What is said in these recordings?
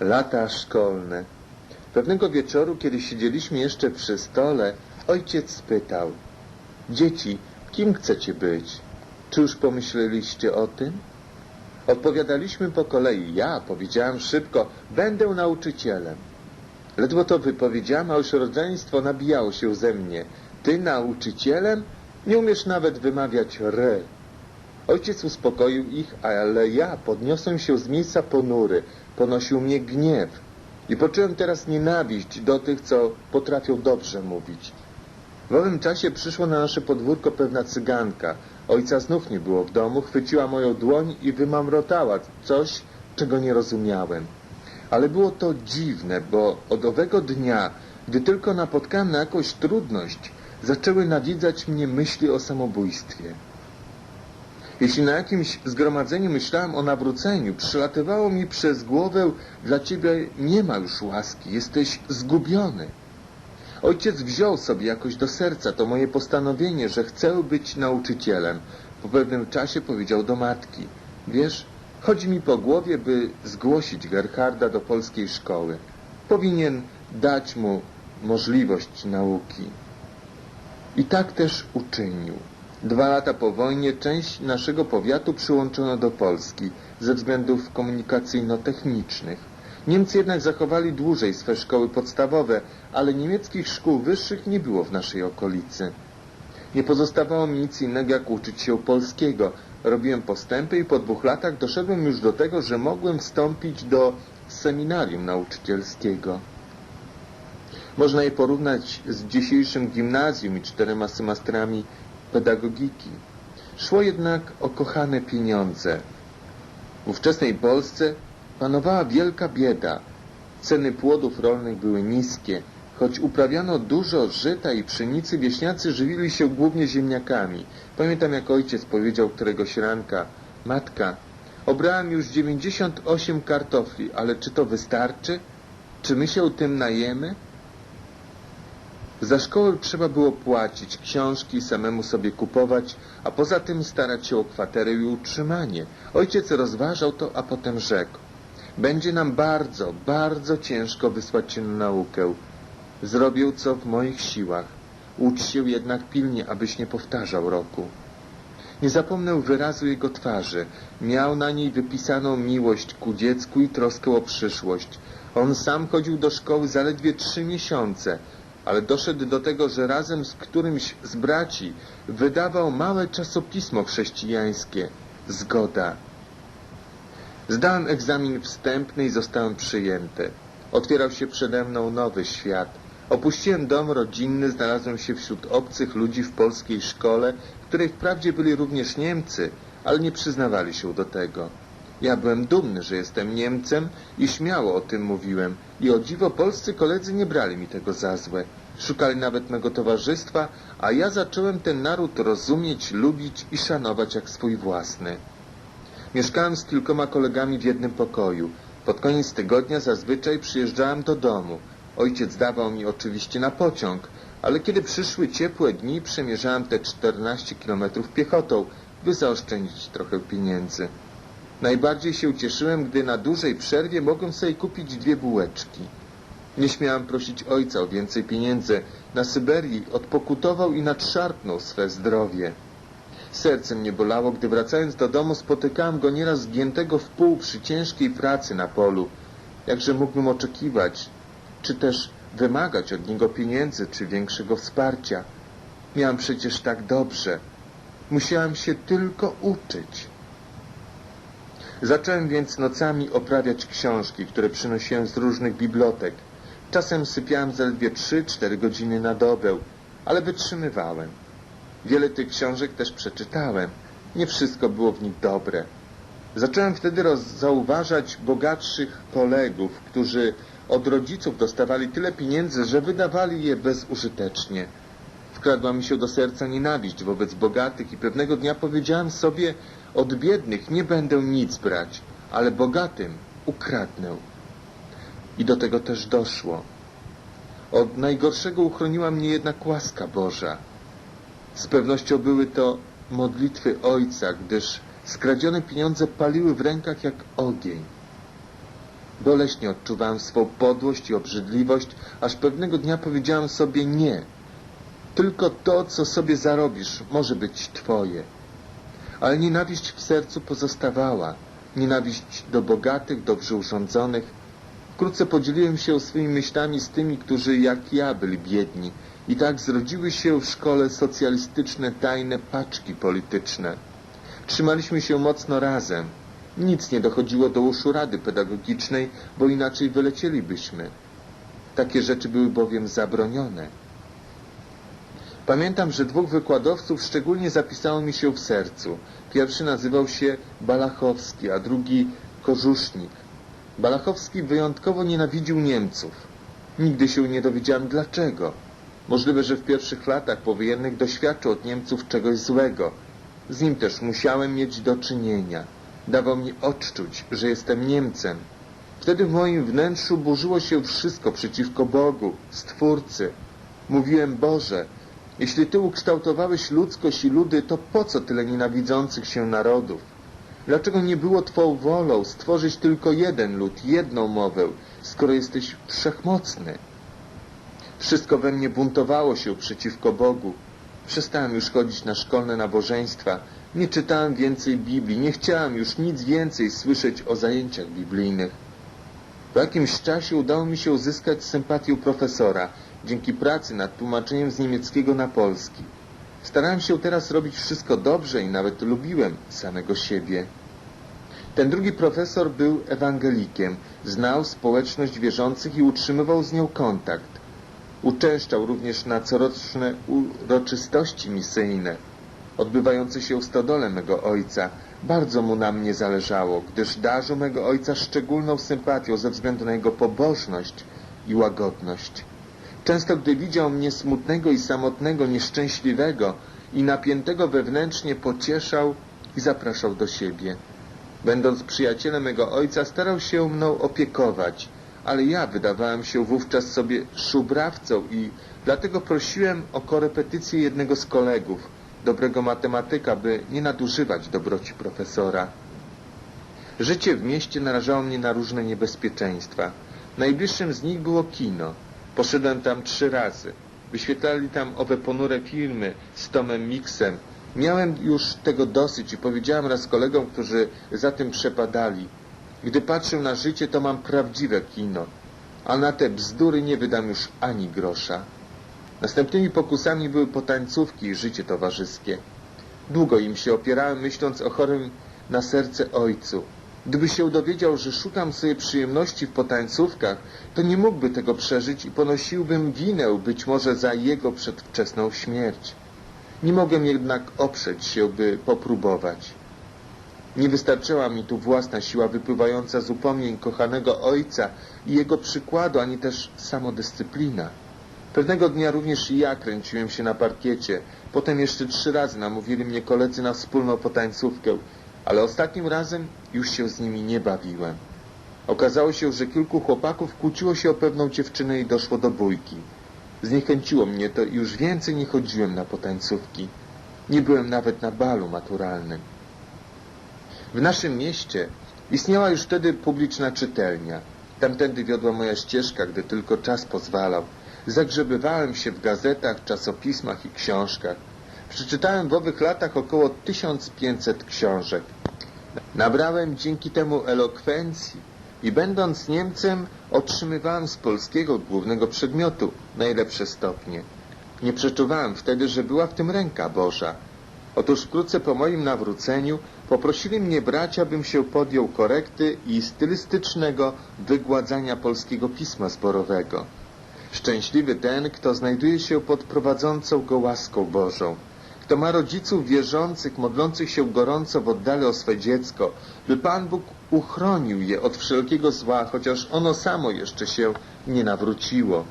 Lata szkolne. Pewnego wieczoru, kiedy siedzieliśmy jeszcze przy stole, ojciec spytał: Dzieci, kim chcecie być? Czy już pomyśleliście o tym? Odpowiadaliśmy po kolei. Ja powiedziałem szybko: Będę nauczycielem. Ledwo to wypowiedziałem, a już nabijało się ze mnie. Ty nauczycielem? Nie umiesz nawet wymawiać r. Ojciec uspokoił ich, ale ja podniosłem się z miejsca ponury. Ponosił mnie gniew. I poczułem teraz nienawiść do tych, co potrafią dobrze mówić. W owym czasie przyszła na nasze podwórko pewna cyganka. Ojca znów nie było w domu, chwyciła moją dłoń i wymamrotała coś, czego nie rozumiałem. Ale było to dziwne, bo od owego dnia, gdy tylko napotkałem na jakąś trudność, zaczęły nawiedzać mnie myśli o samobójstwie. Jeśli na jakimś zgromadzeniu myślałem o nawróceniu, przylatywało mi przez głowę, dla ciebie nie ma już łaski, jesteś zgubiony. Ojciec wziął sobie jakoś do serca to moje postanowienie, że chcę być nauczycielem. Po pewnym czasie powiedział do matki, wiesz, chodzi mi po głowie, by zgłosić Gerharda do polskiej szkoły. Powinien dać mu możliwość nauki. I tak też uczynił. Dwa lata po wojnie część naszego powiatu przyłączono do Polski ze względów komunikacyjno-technicznych. Niemcy jednak zachowali dłużej swe szkoły podstawowe, ale niemieckich szkół wyższych nie było w naszej okolicy. Nie pozostawało mi nic innego jak uczyć się polskiego. Robiłem postępy i po dwóch latach doszedłem już do tego, że mogłem wstąpić do seminarium nauczycielskiego. Można je porównać z dzisiejszym gimnazjum i czterema semestrami pedagogiki. Szło jednak o kochane pieniądze. W ówczesnej Polsce panowała wielka bieda. Ceny płodów rolnych były niskie. Choć uprawiano dużo żyta i pszenicy, wieśniacy żywili się głównie ziemniakami. Pamiętam, jak ojciec powiedział któregoś ranka, Matka, obrałem już 98 kartofli, ale czy to wystarczy? Czy my się tym najemy? Za szkołę trzeba było płacić, książki samemu sobie kupować, a poza tym starać się o kwaterę i utrzymanie. Ojciec rozważał to, a potem rzekł. Będzie nam bardzo, bardzo ciężko wysłać cię na naukę. Zrobię co w moich siłach. Ucz się jednak pilnie, abyś nie powtarzał roku. Nie zapomnę wyrazu jego twarzy. Miał na niej wypisaną miłość ku dziecku i troskę o przyszłość. On sam chodził do szkoły zaledwie trzy miesiące, ale doszedł do tego, że razem z którymś z braci wydawał małe czasopismo chrześcijańskie. Zgoda. Zdałem egzamin wstępny i zostałem przyjęty. Otwierał się przede mną nowy świat. Opuściłem dom rodzinny, znalazłem się wśród obcych ludzi w polskiej szkole, w której wprawdzie byli również Niemcy, ale nie przyznawali się do tego. Ja byłem dumny, że jestem Niemcem i śmiało o tym mówiłem. I o dziwo polscy koledzy nie brali mi tego za złe. Szukali nawet mego towarzystwa, a ja zacząłem ten naród rozumieć, lubić i szanować jak swój własny. Mieszkałem z kilkoma kolegami w jednym pokoju. Pod koniec tygodnia zazwyczaj przyjeżdżałem do domu. Ojciec dawał mi oczywiście na pociąg, ale kiedy przyszły ciepłe dni, przemierzałem te 14 kilometrów piechotą, by zaoszczędzić trochę pieniędzy. Najbardziej się cieszyłem, gdy na dużej przerwie mogłem sobie kupić dwie bułeczki. Nie śmiałem prosić ojca o więcej pieniędzy. Na Syberii odpokutował i nadszarpnął swe zdrowie. Serce mnie bolało, gdy wracając do domu spotykałem go nieraz zgiętego w pół przy ciężkiej pracy na polu. Jakże mógłbym oczekiwać, czy też wymagać od niego pieniędzy, czy większego wsparcia. Miałem przecież tak dobrze. Musiałem się tylko uczyć. Zacząłem więc nocami oprawiać książki, które przynosiłem z różnych bibliotek. Czasem sypiałem zaledwie 3-4 godziny na dobę, ale wytrzymywałem. Wiele tych książek też przeczytałem. Nie wszystko było w nich dobre. Zacząłem wtedy zauważać bogatszych kolegów, którzy od rodziców dostawali tyle pieniędzy, że wydawali je bezużytecznie. Wkradła mi się do serca nienawiść wobec bogatych i pewnego dnia powiedziałem sobie, od biednych nie będę nic brać, ale bogatym ukradnę. I do tego też doszło. Od najgorszego uchroniła mnie jednak łaska Boża. Z pewnością były to modlitwy Ojca, gdyż skradzione pieniądze paliły w rękach jak ogień. Boleśnie odczuwałem swą podłość i obrzydliwość, aż pewnego dnia powiedziałem sobie nie. Tylko to, co sobie zarobisz, może być twoje. Ale nienawiść w sercu pozostawała. Nienawiść do bogatych, dobrze urządzonych. Wkrótce podzieliłem się swoimi myślami z tymi, którzy jak ja byli biedni. I tak zrodziły się w szkole socjalistyczne tajne paczki polityczne. Trzymaliśmy się mocno razem. Nic nie dochodziło do uszu rady pedagogicznej, bo inaczej wylecielibyśmy. Takie rzeczy były bowiem zabronione. Pamiętam, że dwóch wykładowców szczególnie zapisało mi się w sercu. Pierwszy nazywał się Balachowski, a drugi Korzusznik. Balachowski wyjątkowo nienawidził Niemców. Nigdy się nie dowiedziałem dlaczego. Możliwe, że w pierwszych latach powojennych doświadczył od Niemców czegoś złego. Z nim też musiałem mieć do czynienia. Dawał mi odczuć, że jestem Niemcem. Wtedy w moim wnętrzu burzyło się wszystko przeciwko Bogu, Stwórcy. Mówiłem, Boże, jeśli Ty ukształtowałeś ludzkość i ludy, to po co tyle nienawidzących się narodów? Dlaczego nie było Twą wolą stworzyć tylko jeden lud, jedną mowę, skoro jesteś wszechmocny? Wszystko we mnie buntowało się przeciwko Bogu. Przestałem już chodzić na szkolne nabożeństwa, nie czytałem więcej Biblii, nie chciałem już nic więcej słyszeć o zajęciach biblijnych. Po jakimś czasie udało mi się uzyskać sympatię profesora, dzięki pracy nad tłumaczeniem z niemieckiego na polski. Starałem się teraz robić wszystko dobrze i nawet lubiłem samego siebie. Ten drugi profesor był ewangelikiem, znał społeczność wierzących i utrzymywał z nią kontakt. Uczęszczał również na coroczne uroczystości misyjne, odbywające się w stodole mego ojca. Bardzo mu na mnie zależało, gdyż darzył mego ojca szczególną sympatią ze względu na jego pobożność i łagodność. Często gdy widział mnie smutnego i samotnego, nieszczęśliwego i napiętego wewnętrznie pocieszał i zapraszał do siebie. Będąc przyjacielem mego ojca, starał się mną opiekować, ale ja wydawałem się wówczas sobie szubrawcą i dlatego prosiłem o korepetycję jednego z kolegów, dobrego matematyka, by nie nadużywać dobroci profesora. Życie w mieście narażało mnie na różne niebezpieczeństwa. Najbliższym z nich było kino. Poszedłem tam trzy razy. Wyświetlali tam owe ponure filmy z Tomem Mixem. Miałem już tego dosyć i powiedziałem raz kolegom, którzy za tym przepadali. Gdy patrzę na życie, to mam prawdziwe kino, a na te bzdury nie wydam już ani grosza. Następnymi pokusami były potańcówki i życie towarzyskie. Długo im się opierałem, myśląc o chorym na serce ojcu. Gdyby się dowiedział, że szukam sobie przyjemności w potańcówkach, to nie mógłby tego przeżyć i ponosiłbym winę być może za jego przedwczesną śmierć. Nie mogłem jednak oprzeć się, by popróbować. Nie wystarczyła mi tu własna siła wypływająca z upomnień kochanego ojca i jego przykładu, ani też samodyscyplina. Pewnego dnia również i ja kręciłem się na parkiecie. Potem jeszcze trzy razy namówili mnie koledzy na wspólną potańcówkę, ale ostatnim razem już się z nimi nie bawiłem. Okazało się, że kilku chłopaków kłóciło się o pewną dziewczynę i doszło do bójki. Zniechęciło mnie to i już więcej nie chodziłem na potańcówki. Nie byłem nawet na balu maturalnym. W naszym mieście istniała już wtedy publiczna czytelnia. Tamtędy wiodła moja ścieżka, gdy tylko czas pozwalał. Zagrzebywałem się w gazetach, czasopismach i książkach. Przeczytałem w owych latach około 1500 książek. Nabrałem dzięki temu elokwencji i będąc Niemcem otrzymywałem z polskiego głównego przedmiotu najlepsze stopnie. Nie przeczuwałem wtedy, że była w tym ręka Boża. Otóż wkrótce po moim nawróceniu poprosili mnie bracia, bym się podjął korekty i stylistycznego wygładzania polskiego pisma zborowego. Szczęśliwy ten, kto znajduje się pod prowadzącą go łaską Bożą, kto ma rodziców wierzących, modlących się gorąco w oddale o swe dziecko, by Pan Bóg uchronił je od wszelkiego zła, chociaż ono samo jeszcze się nie nawróciło.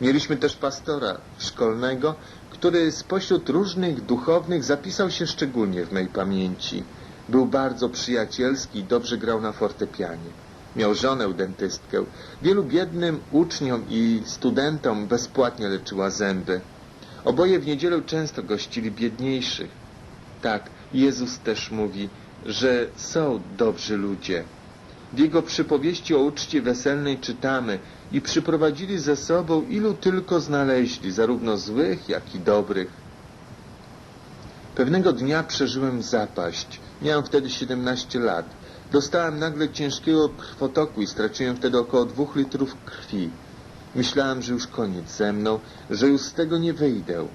Mieliśmy też pastora szkolnego, który spośród różnych duchownych zapisał się szczególnie w mej pamięci. Był bardzo przyjacielski i dobrze grał na fortepianie. Miał żonę dentystkę. Wielu biednym uczniom i studentom bezpłatnie leczyła zęby. Oboje w niedzielę często gościli biedniejszych. Tak, Jezus też mówi, że są dobrzy ludzie. W jego przypowieści o uczcie weselnej czytamy i przyprowadzili ze sobą ilu tylko znaleźli, zarówno złych, jak i dobrych. Pewnego dnia przeżyłem zapaść. Miałem wtedy 17 lat. Dostałem nagle ciężkiego krwotoku i straciłem wtedy około dwóch litrów krwi. Myślałem, że już koniec ze mną, że już z tego nie wyjdę.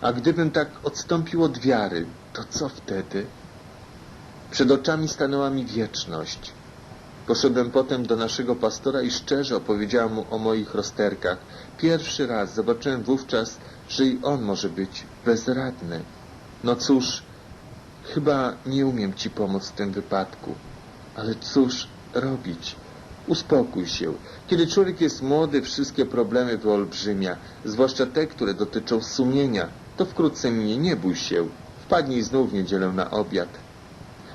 A gdybym tak odstąpił od wiary, to co wtedy? Przed oczami stanęła mi wieczność. Poszedłem potem do naszego pastora i szczerze opowiedziałem mu o moich rozterkach. Pierwszy raz zobaczyłem wówczas, że i on może być bezradny. No cóż, chyba nie umiem ci pomóc w tym wypadku. Ale cóż robić? Uspokój się. Kiedy człowiek jest młody, wszystkie problemy wyolbrzymia, zwłaszcza te, które dotyczą sumienia. To wkrótce minie, nie bój się. Wpadnij znów w niedzielę na obiad.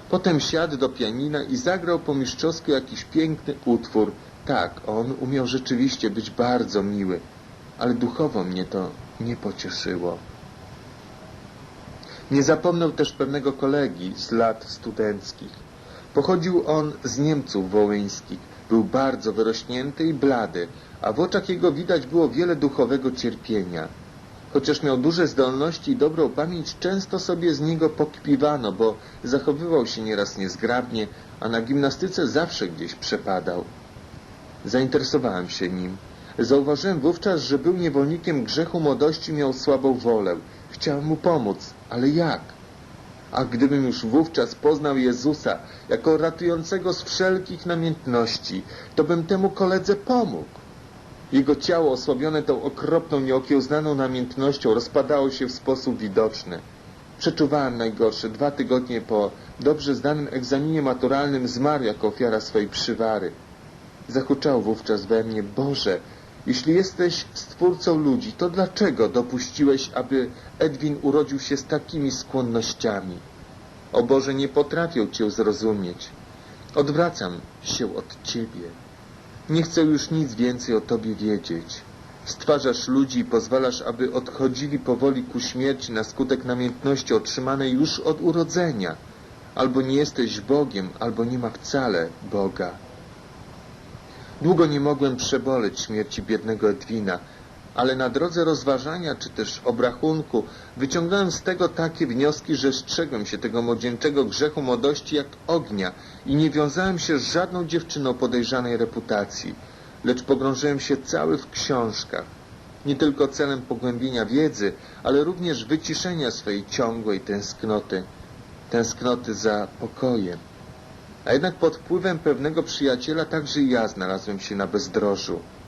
Potem siadł do pianina i zagrał po mistrzowsku jakiś piękny utwór. Tak, on umiał rzeczywiście być bardzo miły, ale duchowo mnie to nie pocieszyło. Nie zapomnę też pewnego kolegi z lat studenckich. Pochodził on z Niemców wołyńskich. Był bardzo wyrośnięty i blady, a w oczach jego widać było wiele duchowego cierpienia. Chociaż miał duże zdolności i dobrą pamięć, często sobie z niego pokpiwano, bo zachowywał się nieraz niezgrabnie, a na gimnastyce zawsze gdzieś przepadał. Zainteresowałem się nim. Zauważyłem wówczas, że był niewolnikiem grzechu młodości, miał słabą wolę. Chciałem mu pomóc, ale jak? A gdybym już wówczas poznał Jezusa jako ratującego z wszelkich namiętności, to bym temu koledze pomógł. Jego ciało, osłabione tą okropną, nieokiełznaną namiętnością, rozpadało się w sposób widoczny. Przeczuwałem najgorsze. Dwa tygodnie po dobrze zdanym egzaminie maturalnym zmarł jako ofiara swojej przywary. Zahuczało wówczas we mnie, Boże, jeśli jesteś stwórcą ludzi, to dlaczego dopuściłeś, aby Edwin urodził się z takimi skłonnościami? O Boże, nie potrafię Cię zrozumieć. Odwracam się od Ciebie. Nie chcę już nic więcej o Tobie wiedzieć. Stwarzasz ludzi i pozwalasz, aby odchodzili powoli ku śmierci na skutek namiętności otrzymanej już od urodzenia. Albo nie jesteś Bogiem, albo nie ma wcale Boga. Długo nie mogłem przeboleć śmierci biednego Edwina, ale na drodze rozważania czy też obrachunku wyciągnąłem z tego takie wnioski, że strzegłem się tego młodzieńczego grzechu młodości jak ognia i nie wiązałem się z żadną dziewczyną podejrzanej reputacji, lecz pogrążyłem się cały w książkach. Nie tylko celem pogłębienia wiedzy, ale również wyciszenia swej ciągłej tęsknoty, tęsknoty za pokojem. A jednak pod wpływem pewnego przyjaciela także ja znalazłem się na bezdrożu.